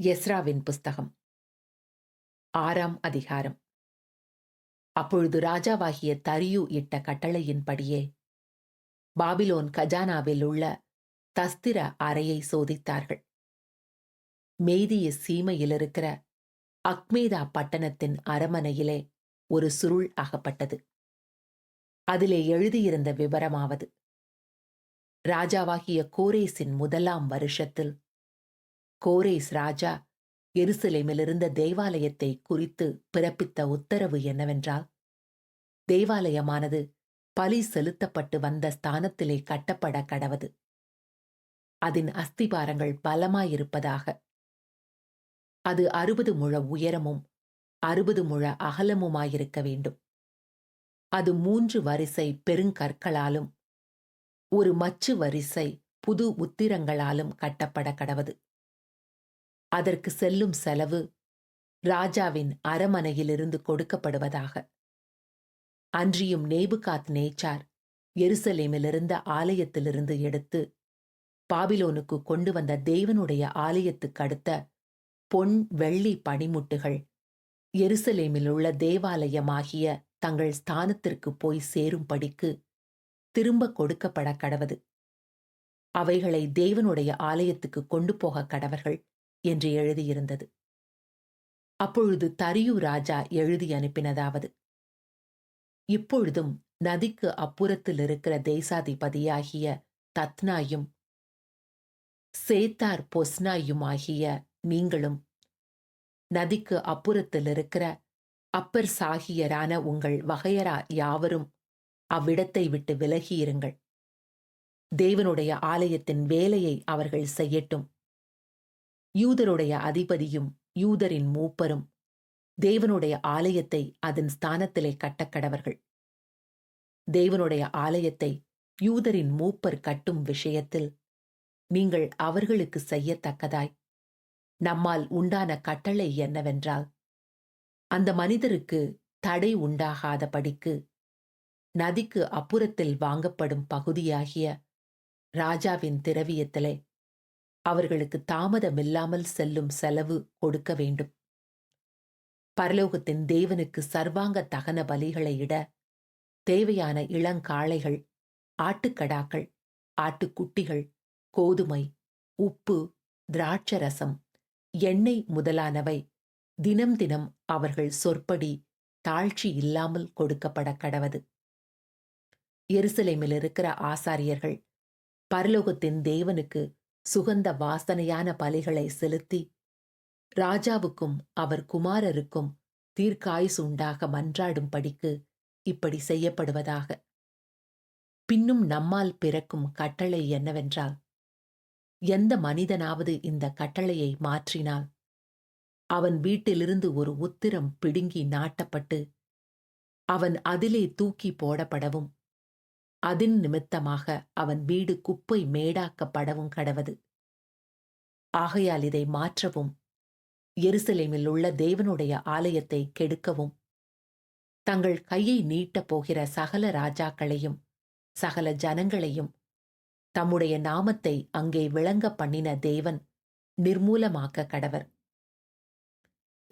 எஸ்ராவின் புஸ்தகம். ஆறாம் அதிகாரம். அப்பொழுது ராஜாவாகிய தரியு இட்ட கட்டளையின்படியே பாபிலோன் கஜானாவில் உள்ள தஸ்திர அறையை சோதித்தார்கள். மெய்திய சீமையில் இருக்கிற அக்மேதா பட்டணத்தின் அரமனையிலே ஒரு சுருள் அகப்பட்டது அதிலே எழுதியிருந்த விவரமாவது ராஜாவாகிய கோரேசின் முதலாம் வருஷத்தில் கோரேஸ் ராஜா எருசலேமிலிருந்த தேவாலயத்தை குறித்து பிறப்பித்த உத்தரவு என்னவென்றால் தேவாலயமானது பலி செலுத்தப்பட்டு வந்த ஸ்தானத்திலே கட்டப்பட கடவது. அதன் அஸ்திபாரங்கள் பலமாயிருப்பதாக. அது அறுபது முழ உயரமும் அறுபது முழ அகலமுமாயிருக்க வேண்டும். அது மூன்று வரிசை பெருங்கற்களாலும் ஒரு மச்சு வரிசை புது உத்திரங்களாலும் கட்டப்பட கடவது. அதற்கு செல்லும் செலவு ராஜாவின் அரமனையிலிருந்து கொடுக்கப்படுவதாக. அன்றியும் நேபுகாத் நேச்சார் எருசலேமிலிருந்த ஆலயத்திலிருந்து எடுத்து பாபிலோனுக்கு கொண்டு வந்த தேவனுடைய ஆலயத்துக்கு அடுத்த பொன் வெள்ளி பனிமுட்டுகள் எருசலேமில் உள்ள தேவாலயமாகிய தங்கள் ஸ்தானத்திற்கு போய் சேரும்படிக்கு திரும்ப கொடுக்கப்பட கடவது. அவைகளை தேவனுடைய ஆலயத்துக்கு கொண்டு போக கடவர்கள் என்று எழுதியிருந்தது. அப்பொழுது தரியு ராஜா எழுதி அனுப்பினதாவது இப்பொழுதும் நதிக்கு அப்புறத்தில் இருக்கிற தேசாதிபதியாகிய தத்னாயும் சேத்தார் பொஸ்னாயுமாகிய நீங்களும் நதிக்கு அப்புறத்தில் இருக்கிற அப்பர் சாகியரான உங்கள் வகையரா யாவரும் அவ்விடத்தை விட்டு விலகியிருங்கள். தேவனுடைய ஆலயத்தின் வேலையை அவர்கள் செய்யட்டும். யூதருடைய அதிபதியும் யூதரின் மூப்பரும் தேவனுடைய ஆலயத்தை அதன் ஸ்தானத்திலே கட்டக்கடவர்கள் தேவனுடைய ஆலயத்தை யூதரின் மூப்பர் கட்டும் விஷயத்தில் நீங்கள் அவர்களுக்கு செய்யத்தக்கதாய். நம்மால் உண்டான கட்டளை என்னவென்றால் அந்த மனிதருக்கு தடை உண்டாகாதபடிக்கு நதிக்கு அப்புறத்தில் வாங்கப்படும் பகுதியாகிய ராஜாவின் திரவியத்திலே அவர்களுக்கு தாமதமில்லாமல் செல்லும் செலவு கொடுக்க வேண்டும். பரலோகத்தின் தேவனுக்கு சர்வாங்க தகன பலிகளை இட தேவையான இளங்காளைகள் ஆட்டுக்கடாக்கள் ஆட்டுக்குட்டிகள் கோதுமை உப்பு திராட்சரசம் எண்ணெய் முதலானவை தினம் தினம் அவர்கள் சொற்படி தாழ்ச்சி இல்லாமல் கொடுக்கப்பட கடவது. எருசலேமில் இருக்கிற ஆசாரியர்கள் பரலோகத்தின் தேவனுக்கு சுகந்த வாசனையான பலிகளை செலுத்தி ராஜாவுக்கும் அவர் குமாரருக்கும் தீர்க்காயுசு உண்டாக மன்றாடும்படிக்கு இப்படி செய்யப்படுவதாக. பின்னும் நம்மால் பிறக்கும் கட்டளை என்னவென்றால் எந்த மனிதனாவது இந்த கட்டளையை மாற்றினால் அவன் வீட்டிலிருந்து ஒரு உத்திரம் பிடுங்கி நாட்டப்பட்டு அவன் அதிலே தூக்கி போடப்படவும் அதின் நிமித்தமாக அவன் வீடு குப்பை மேடாக்கப்படவும் கடவது. ஆகையால் இதை மாற்றவும் எருசலேமில் உள்ள தேவனுடைய ஆலயத்தை கெடுக்கவும் தங்கள் கையை நீட்டப் போகிற சகல ராஜாக்களையும் சகல ஜனங்களையும் தம்முடைய நாமத்தை அங்கே விளங்க பண்ணின தேவன் நிர்மூலமாக்க கடவர்.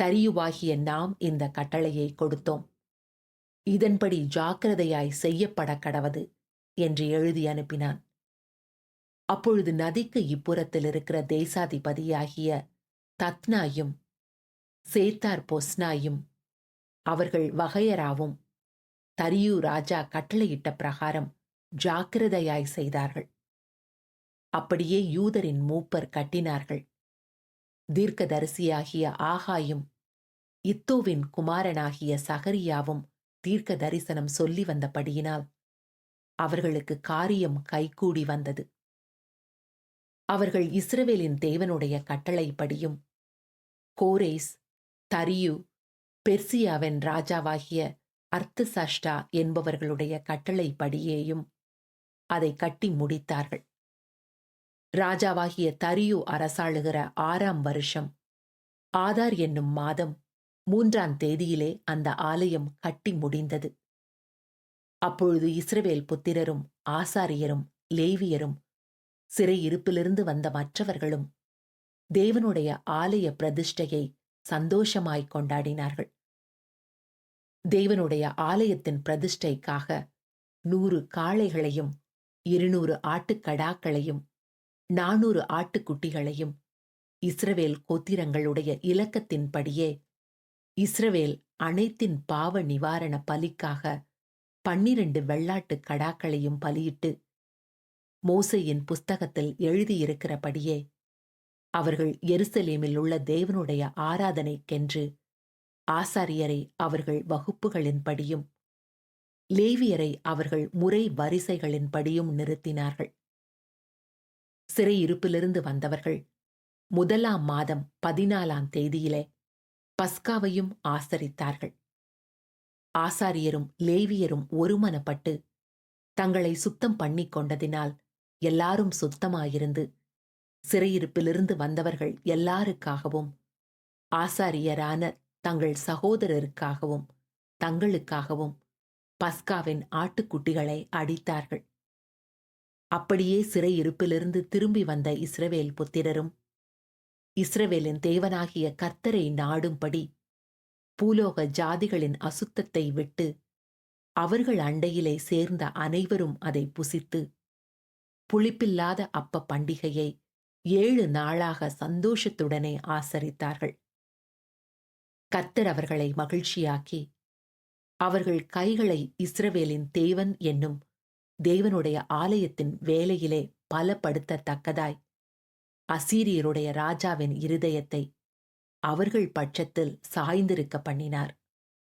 தரியுவாகிய நாம் இந்த கட்டளையை கொடுத்தோம். இதன்படி ஜாக்கிரதையாய் செய்யப்பட கடவது. என்று எழுதி அனுப்பினான். அப்பொழுது நதிக்கு இப்புறத்தில் இருக்கிற தேசாதிபதியாகிய தத்னாயும் சேத்தார் பொஸ்னாயும் அவர்கள் வகையராவும் தரியு ராஜா கட்டளையிட்ட பிரகாரம் ஜாக்கிரதையாய் செய்தார்கள். அப்படியே யூதரின் மூப்பர் கட்டினார்கள். தீர்க்கதரிசியாகிய ஆகாயும் இத்தோவின் குமாரனாகிய சகரியாவும் தீர்க்க தரிசனம் சொல்லி வந்தபடியினால் அவர்களுக்கு காரியம் கைகூடி வந்தது. அவர்கள் இஸ்ரவேலின் தேவனுடைய கட்டளைப்படியும் கோரேஸ் தரியு பெர்சியாவின் ராஜாவாகிய அர்த்தசஷ்டா என்பவர்களுடைய கட்டளைப்படியேயும் அதை கட்டி முடித்தார்கள். ராஜாவாகிய தரியு அரசாளுகிற ஆறாம் வருஷம் ஆதார் என்னும் மாதம் மூன்றாம் தேதியிலே அந்த ஆலயம் கட்டி முடிந்தது. அப்பொழுது இஸ்ரவேல் புத்திரரும் ஆசாரியரும் லேவியரும் சிறையிருப்பிலிருந்து வந்த மற்றவர்களும் தேவனுடைய ஆலய பிரதிஷ்டையை சந்தோஷமாய் கொண்டாடினார்கள். தேவனுடைய ஆலயத்தின் பிரதிஷ்டைக்காக நூறு காளைகளையும் இருநூறு ஆட்டுக்கடாக்களையும் நானூறு ஆட்டுக்குட்டிகளையும் இஸ்ரவேல் கோத்திரங்களுடைய இலக்கத்தின்படியே இஸ்ரவேல் அனைத்தின் பாவ நிவாரண பலிக்காக பன்னிரண்டு வெள்ளாட்டுக் கடாக்களையும் பலியிட்டு மோசையின் புஸ்தகத்தில் எழுதியிருக்கிறபடியே அவர்கள் எருசலேமில் உள்ள தேவனுடைய ஆராதனைக்கென்று ஆசாரியரை அவர்கள் வகுப்புகளின்படியும் லேவியரை அவர்கள் முறை வரிசைகளின்படியும் நிறுத்தினார்கள். சிறையிருப்பிலிருந்து வந்தவர்கள் முதலாம் மாதம் பதினாலாம் தேதியிலே பஸ்காவையும் ஆசரித்தார்கள். ஆசாரியரும் லேவியரும் ஒருமனப்பட்டு தங்களை சுத்தம் பண்ணிக் கொண்டதினால் எல்லாரும் சுத்தமாயிருந்து சிறையிருப்பிலிருந்து வந்தவர்கள் எல்லாருக்காகவும் ஆசாரியரான தங்கள் சகோதரருக்காகவும் தங்களுக்காகவும் பஸ்காவின் ஆட்டுக்குட்டிகளை அடித்தார்கள். அப்படியே சிறையிருப்பிலிருந்து திரும்பி வந்த இஸ்ரவேல் புத்திரரும் இஸ்ரவேலின் தேவனாகிய கர்த்தரை நாடும்படி பூலோக ஜாதிகளின் அசுத்தத்தை விட்டு அவர்கள் அண்டையிலே சேர்ந்த அனைவரும் அதை புசித்து புளிப்பில்லாத அப்ப பண்டிகையை ஏழு நாளாக சந்தோஷத்துடனே ஆசரித்தார்கள். கர்த்தர் அவர்களை மகிழ்ச்சியாக்கி அவர்கள் கைகளை இஸ்ரவேலின் தேவன் என்னும் தேவனுடைய ஆலயத்தின் வேலையிலே பலப்படுத்தத்தக்கதாய் அசீரியருடைய ராஜாவின் இருதயத்தை அவர்கள் பட்சத்தில் சாய்ந்திருக்க பண்ணினார்.